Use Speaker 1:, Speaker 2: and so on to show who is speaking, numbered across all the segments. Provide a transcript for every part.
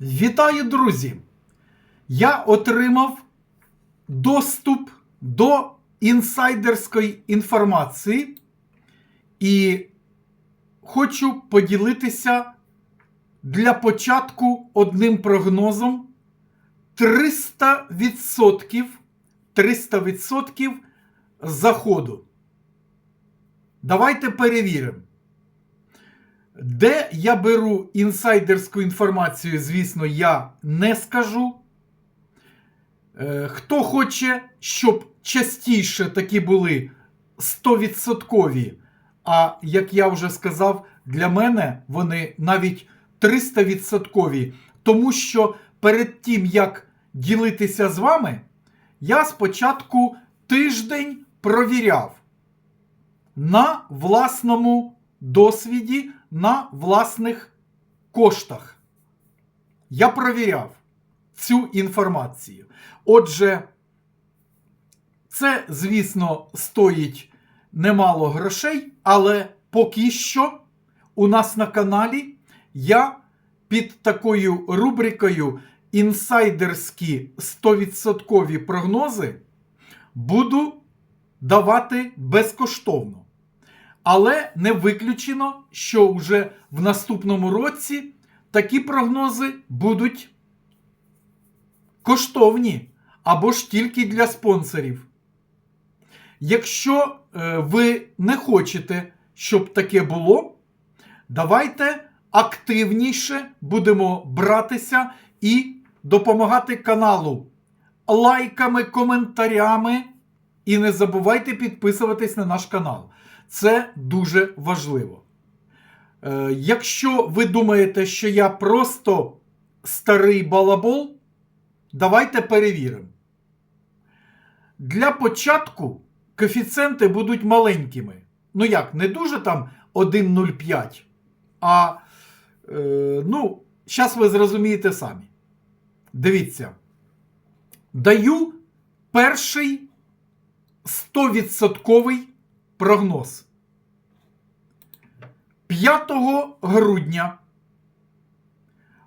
Speaker 1: Вітаю, друзі! Я отримав доступ до інсайдерської інформації і хочу поділитися для початку одним прогнозом 300%, 300% заходу. Давайте перевіримо. Де я беру інсайдерську інформацію, звісно, я не скажу. Е, Хто хоче, щоб частіше такі були 100%, а як я вже сказав, для мене вони навіть 300%, тому що перед тим, як ділитися з вами, я спочатку тиждень провіряв на власному досвіді, на власних коштах. Я провіряв цю інформацію. Отже, це, звісно, стоїть немало грошей, але поки що у нас на каналі я під такою рубрикою інсайдерські 100% прогнози буду давати безкоштовно. Але не виключено, що вже в наступному році такі прогнози будуть коштовні або ж тільки для спонсорів. Якщо е, ви не хочете, щоб таке було, давайте активніше будемо братися і допомагати каналу лайками, коментарями. І не забувайте підписуватись на наш канал. Це дуже важливо. Е, якщо ви думаєте, що я просто старий балабол, давайте перевіримо. Для початку коефіцієнти будуть маленькими. Ну як, не дуже там 1,05, а е, ну, зараз ви зрозумієте самі. Дивіться. Даю перший 100% прогноз. 5 грудня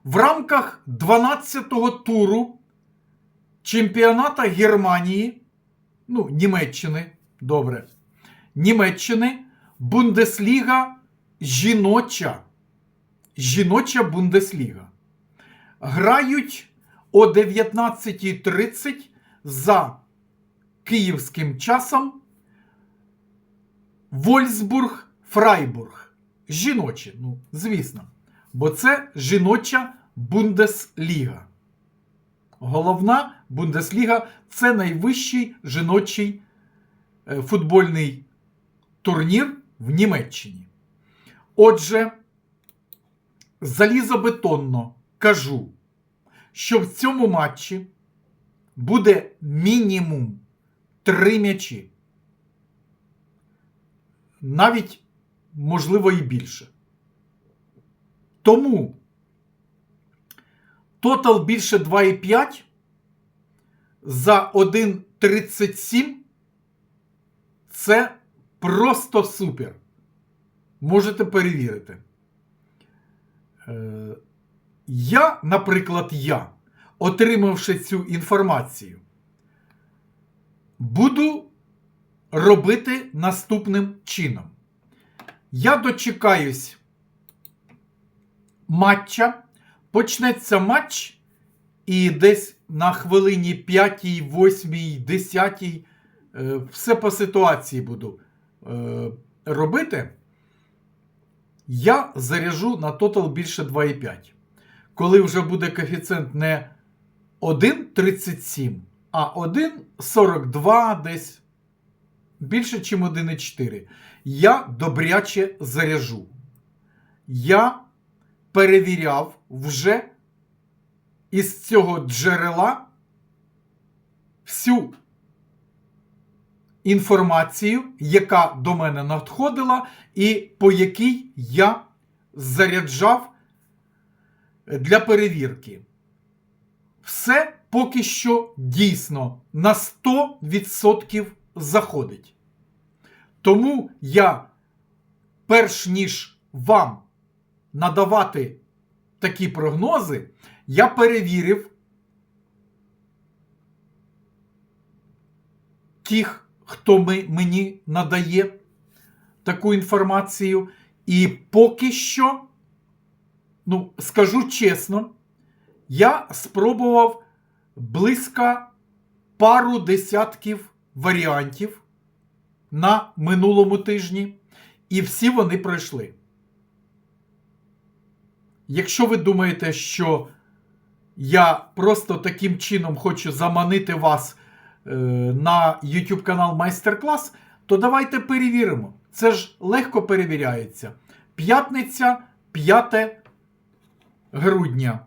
Speaker 1: в рамках 12-го туру чемпіоната Германії, ну, Німеччини, добре, Німеччини, Бундесліга жіноча. Жіноча Бундесліга. Грають о 19.30 за київським часом Вольсбург Фрайбург. Жіночі, ну, звісно. Бо це жіноча Бундесліга. Головна Бундесліга це найвищий жіночий е, футбольний турнір в Німеччині. Отже, залізобетонно кажу, що в цьому матчі буде мінімум три м'ячі. Навіть, можливо, і більше. Тому тотал більше 2,5 за 1,37 це просто супер. Можете перевірити. Е, Я, наприклад, я, отримавши цю інформацію, буду робити наступним чином. Я дочекаюсь матча. Почнеться матч, і десь на хвилині 5, 8, 10 е, все по ситуації буду е, робити. Я заряжу на тотал більше 2,5. Коли вже буде коефіцієнт не 1,37, а 1,42 десь більше, ніж 1,4. Я добряче заряжу. Я перевіряв вже із цього джерела всю інформацію, яка до мене надходила, і по якій я заряджав для перевірки. Все поки що дійсно на 100% заходить. Тому я, перш ніж вам надавати такі прогнози, я перевірив тих, хто мені надає таку інформацію. І поки що, ну, скажу чесно, я спробував близько пару десятків варіантів на минулому тижні, і всі вони пройшли. Якщо ви думаєте, що я просто таким чином хочу заманити вас е, на YouTube канал Майстер-клас, то давайте перевіримо. Це ж легко перевіряється. П'ятниця, 5 грудня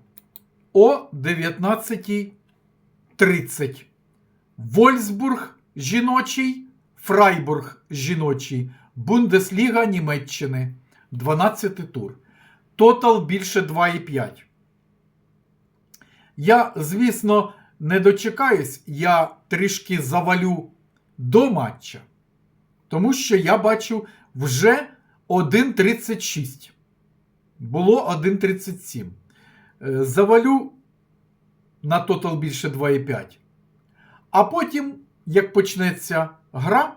Speaker 1: о 19.30. Вольсбург жіночий, Фрайбург жіночий, Бундесліга Німеччини. 12 тур. Тотал більше 2,5. Я, звісно, не дочекаюсь, я трішки завалю до матча. Тому що я бачу вже 1,36. Було 1,37. Е, Завалю на тотал більше 2,5. А потім, як почнеться гра,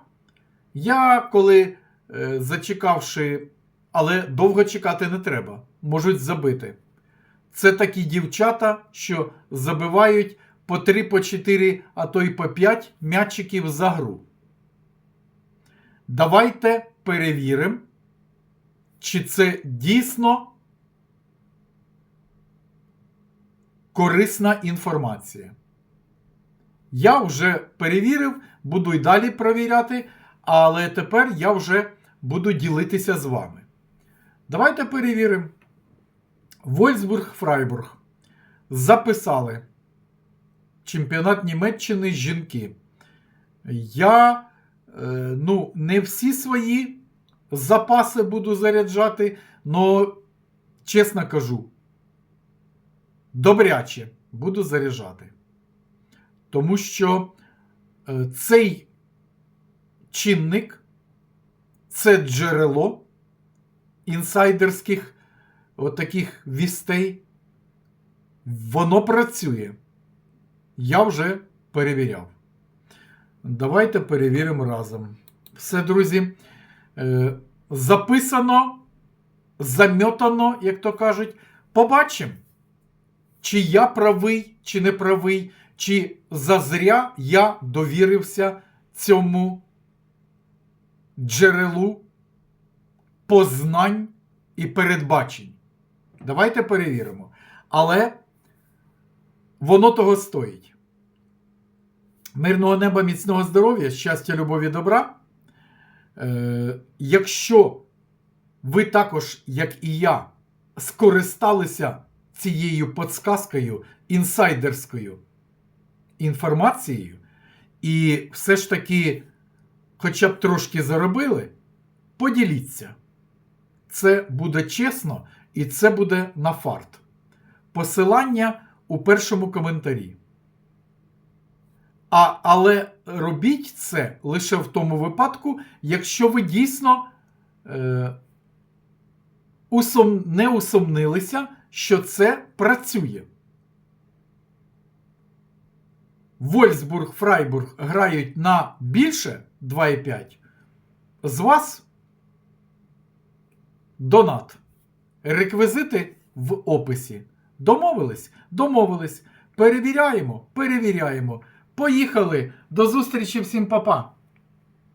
Speaker 1: я коли е, зачекавши, але довго чекати не треба, можуть забити. Це такі дівчата, що забивають по 3, по 4, а то й по 5 м'ячиків за гру. Давайте перевіримо, чи це дійсно корисна інформація. Я вже перевірив, буду й далі перевіряти, але тепер я вже буду ділитися з вами. Давайте перевіримо. Вольсбург Фрайбург. Записали чемпіонат Німеччини жінки. Я е, ну, не всі свої запаси буду заряджати, але, чесно кажу, добряче буду заряджати. Тому що е, цей чинник це джерело інсайдерських отаких вістей. Воно працює. Я вже перевіряв. Давайте перевіримо разом. Все, друзі. Е, записано, замьотано, як то кажуть. Побачимо, чи я правий, чи не правий, чи зазря я довірився цьому джерелу познань і передбачень. Давайте перевіримо. Але воно того стоїть. Мирного неба, міцного здоров'я, щастя, любові, добра. Е, якщо ви також, як і я, скористалися цією подсказкою, інсайдерською інформацією, і все ж таки, хоча б трошки заробили, поділіться. Це буде чесно і це буде на фарт. Посилання у першому коментарі. А, Але робіть це лише в тому випадку, якщо ви дійсно е, усум, не усомнилися, що це працює. Вольсбург, Фрайбург грають на більше 2,5. З вас донат. Реквізити в описі. Домовились? Домовились. Перевіряємо, перевіряємо. Поїхали. До зустрічі всім, папа!